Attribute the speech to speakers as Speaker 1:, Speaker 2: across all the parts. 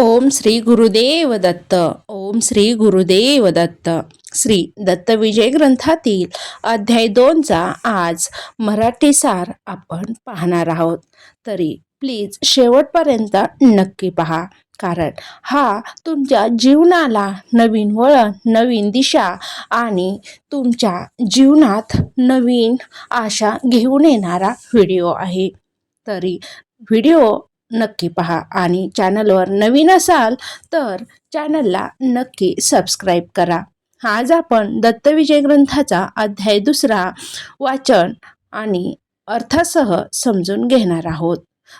Speaker 1: ओम श्री गुरुदेव दत्त ओम श्री गुरुदेव दत्त श्री दत्त विजय ग्रंथातील अध्याय दोनचा आज मराठी सार आपण पाहणार आहोत. तरी प्लीज शेवटपर्यंत नक्की पहा कारण हा तुमच्या जीवनाला नवीन वळण नवीन दिशा आणि तुमच्या जीवनात नवीन आशा घेऊन येणारा व्हिडिओ आहे. तरी व्हिडिओ नक्की पहा. आणि चॅनलवर नवीन असाल तर चॅनलला नक्की सबस्क्राईब करा. आज आपण दत्तविजय ग्रंथाचा अध्याय दुसरा वाचन आणि अर्थासह समजून घेणार आहोत.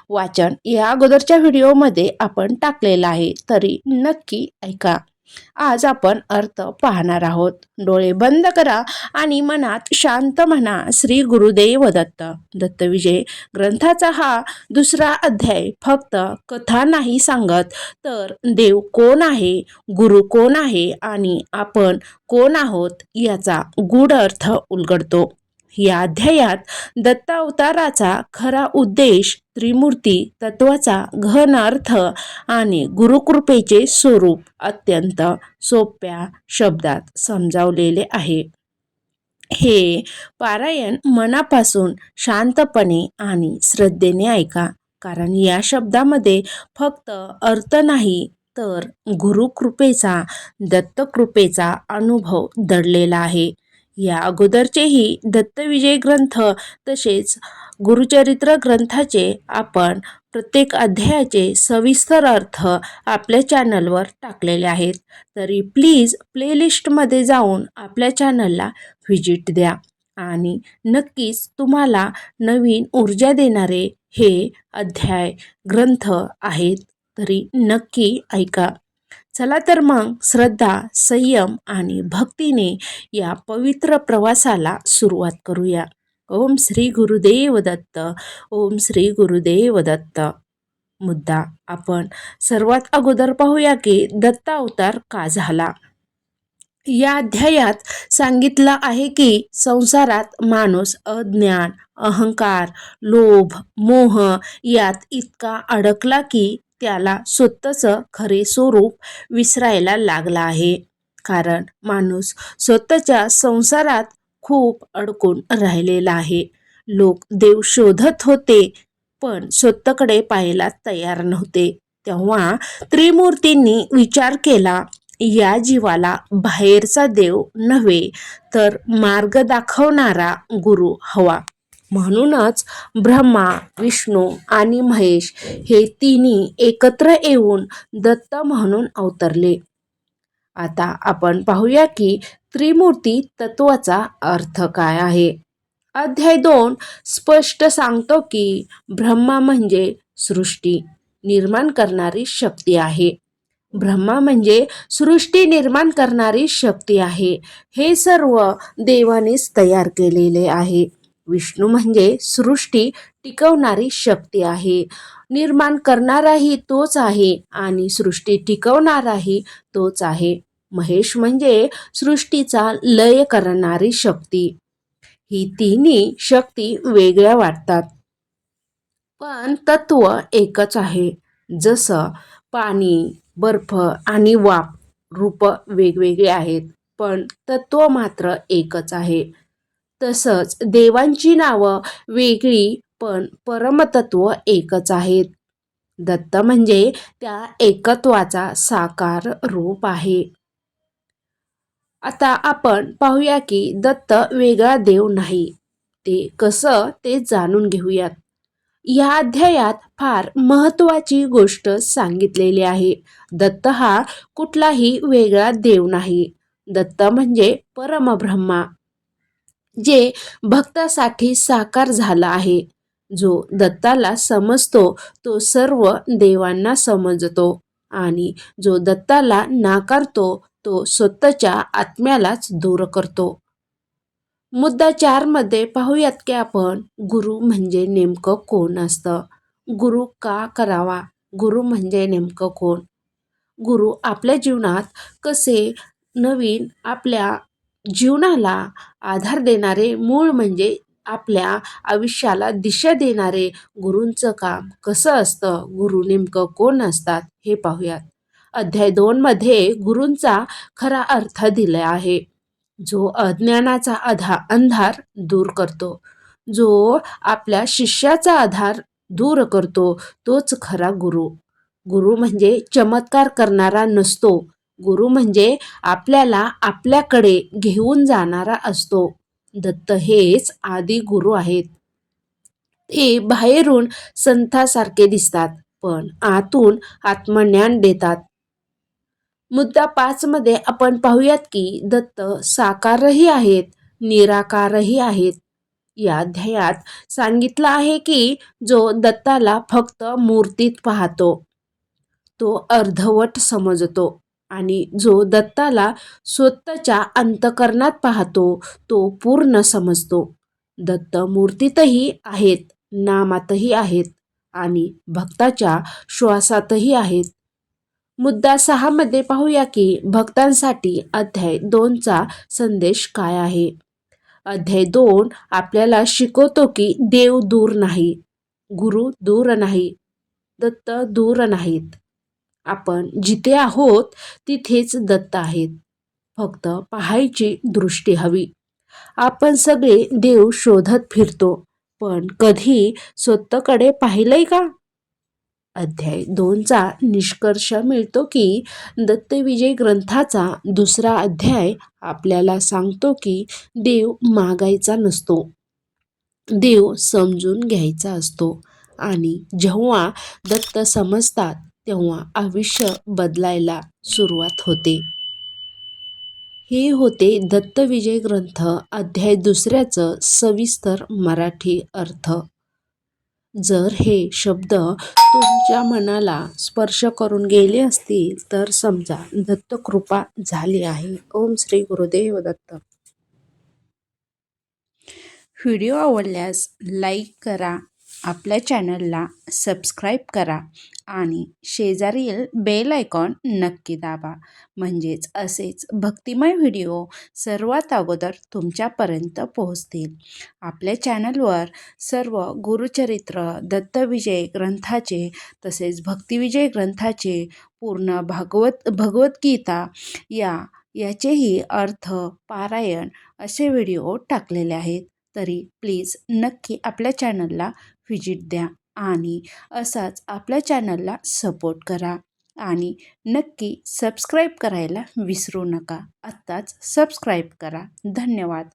Speaker 1: वाचन या अगोदरच्या व्हिडिओमध्ये आपण टाकलेलं आहे. तरी नक्की ऐका. आज आपण अर्थ पाहणार आहोत. डोळे बंद करा आणि मनात शांत म्हणा श्री गुरुदेव दत्त. दत्तविजय ग्रंथाचा हा दुसरा अध्याय फक्त कथा नाही सांगत तर देव कोण आहे गुरु कोण आहे आणि आपण कोण आहोत याचा गूढ अर्थ उलगडतो. या अध्यायात दत्तावताराचा खरा उद्देश त्रिमूर्ती तत्वाचा घन अर्थ आणि गुरुकृपेचे स्वरूप अत्यंत सोप्या शब्दात समजावलेले आहे. हे पारायण मनापासून शांतपणे आणि श्रद्धेने ऐका कारण या शब्दामध्ये फक्त अर्थ नाही तर गुरुकृपेचा दत्तकृपेचा अनुभव दडलेला आहे. या अगोदरचेही दत्तविजय ग्रंथ तसेच गुरुचरित्र ग्रंथाचे आपण प्रत्येक अध्यायाचे सविस्तर अर्थ आपल्या चॅनलवर टाकलेले आहेत. तरी प्लीज प्लेलिस्टमध्ये जाऊन आपल्या चॅनलला व्हिजिट द्या आणि नक्कीच तुम्हाला नवीन ऊर्जा देणारे हे अध्याय ग्रंथ आहेत. तरी नक्की ऐका. चला तर मग श्रद्धा संयम आणि भक्तीने या पवित्र प्रवासाला सुरुवात करूया. ओम श्री गुरुदेव दत्त ओम श्री गुरुदेव दत्त. मुद्दा आपण सर्वात अगोदर पाहूया की दत्ता अवतार का झाला? या अध्यायात सांगितलं आहे की संसारात माणूस अज्ञान अहंकार लोभ मोह यात इतका अडकला की त्याला स्वतःचं खरे स्वरूप विसरायला लागला आहे. कारण माणूस स्वतःच्या संसारात खूप अडकून राहिलेला आहे. लोक देव शोधत होते पण स्वतःकडे पाहायला तयार नव्हते. तेव्हा त्रिमूर्तींनी विचार केला या जीवाला बाहेरचा देव नव्हे तर मार्ग दाखवणारा गुरु हवा. म्हणूनच ब्रह्मा विष्णू आणि महेश हे तिन्ही एकत्र येऊन दत्त म्हणून अवतरले. आता आपण पाहूया की त्रिमूर्ती तत्वाचा अर्थ काय आहे. अध्याय दोन स्पष्ट सांगतो की ब्रह्मा म्हणजे सृष्टी निर्माण करणारी शक्ती आहे. ब्रह्मा म्हणजे सृष्टी निर्माण करणारी शक्ती आहे. हे सर्व देवानेच तयार केलेले आहे. विष्णू म्हणजे सृष्टी टिकवणारी शक्ती आहे. निर्माण करणाराही तोच आहे आणि सृष्टी टिकवणाराही तोच आहे. महेश म्हणजे सृष्टीचा लय करणारी शक्ती. ही तिन्ही शक्ती वेगळ्या वाटतात. पण तत्व एकच आहे. जसं पाणी बर्फ आणि वाप रूप वेगवेगळे आहेत पण तत्व मात्र एकच आहे. तसंच देवांची नावं वेगळी पण परमतत्व एकच आहेत. दत्त म्हणजे त्या एकत्वाचा साकार रूप आहे. आता आपण पाहूया की दत्त वेगळा देव नाही. ते कसं ते जाणून घेऊयात. या अध्यायात फार महत्वाची गोष्ट सांगितलेली आहे. दत्त हा कुठलाही वेगळा देव नाही. दत्त म्हणजे परमब्रह्मा. जे भक्तासाठी साकार झाला आहे. जो दत्ताला समजतो तो सर्व देवांना समजतो. आणि जो दत्ताला नाकारतो तो स्वतःच्या आत्म्यालाच दूर करतो. मुद्दा चारमध्ये पाहूयात की आपण गुरु म्हणजे नेमकं कोण असतं? गुरु का करावा? गुरु म्हणजे नेमकं कोण? गुरु आपल्या जीवनात कसे नवीन आपल्या जीवनाला आधार देणारे मूळ म्हणजे आपल्या आयुष्याला दिशा देणारे गुरूंचं काम. कसं असतं? गुरु नेमकं कोण असतात? हे पाहूयात. अध्याय दोन मध्ये गुरूंचा खरा अर्थ दिला आहे. जो अज्ञानाचा आधा अंधार दूर करतो. जो आपल्या शिष्याचा आधार दूर करतो तोच खरा गुरु. गुरु म्हणजे चमत्कार करणारा नसतो. गुरु म्हणजे आपल्याला आपल्याकडे घेऊन जाणारा असतो. दत्त हेच आदी गुरु आहेत. ते बाहेरून संतासारखे दिसतात पण आतून आत्मज्ञान देतात. मुद्दा पाच मध्ये आपण पाहूयात की दत्त साकारही आहेत निराकारही आहेत. या अध्यायात सांगितलं आहे की जो दत्ताला फक्त मूर्तीत पाहतो तो अर्धवट समजतो. आणि जो दत्ताला स्वतःच्या अंतकरणात पाहतो तो पूर्ण समजतो. दत्त मूर्तीतही आहेत नामातही आहेत आणि भक्ताच्या श्वासातही आहेत. मुद्दा सहामध्ये पाहूया की भक्तांसाठी अध्याय दोनचा संदेश काय आहे? अध्याय दोन आपल्याला शिकवतो की देव दूर नाही गुरु दूर नाही दत्त दूर नाहीत. आपण जिथे आहोत तिथेच दत्त आहेत. फक्त पाहायची दृष्टी हवी. आपण सगळे देव शोधत फिरतो पण कधी स्वतःकडे पाहिलंय का? अध्याय दोनचा निष्कर्ष मिळतो की दत्तविजय ग्रंथाचा दुसरा अध्याय आपल्याला सांगतो की देव मागायचा नसतो. देव समजून घ्यायचा असतो. आणि जेव्हा दत्त समजतात तेव्हा आयुष्य बदलायला सुरुवात होते. हे होते दत्तविजय ग्रंथ अध्याय दुसऱ्याचं सविस्तर मराठी अर्थ. जर हे शब्द तुमच्या मनाला स्पर्श करून गेले असतील तर समजा दत्तकृपा झाली आहे. ओम श्री गुरुदेव दत्त. व्हिडिओ आवडल्यास लाईक करा आपल्या चॅनलला सबस्क्राईब करा आणि शेजारील बेल आयकॉन नक्की दाबा. म्हणजेच असेच भक्तिमय व्हिडिओ सर्वात अगोदर तुमच्यापर्यंत पोहोचतील. आपल्या चॅनलवर सर्व गुरुचरित्र दत्तविजय ग्रंथाचे तसेच भक्तिविजय ग्रंथाचे पूर्ण भागवत भगवद्गीता या याचेही अर्थ पारायण असे व्हिडिओ टाकलेले आहेत. तरी प्लीज नक्की आपल्या चॅनलला व्हिजिट द्या आणि असाच आपल्या चॅनलला सपोर्ट करा. आणि नक्की सबस्क्राईब करायला विसरू नका. आत्ताच सबस्क्राईब करा. धन्यवाद.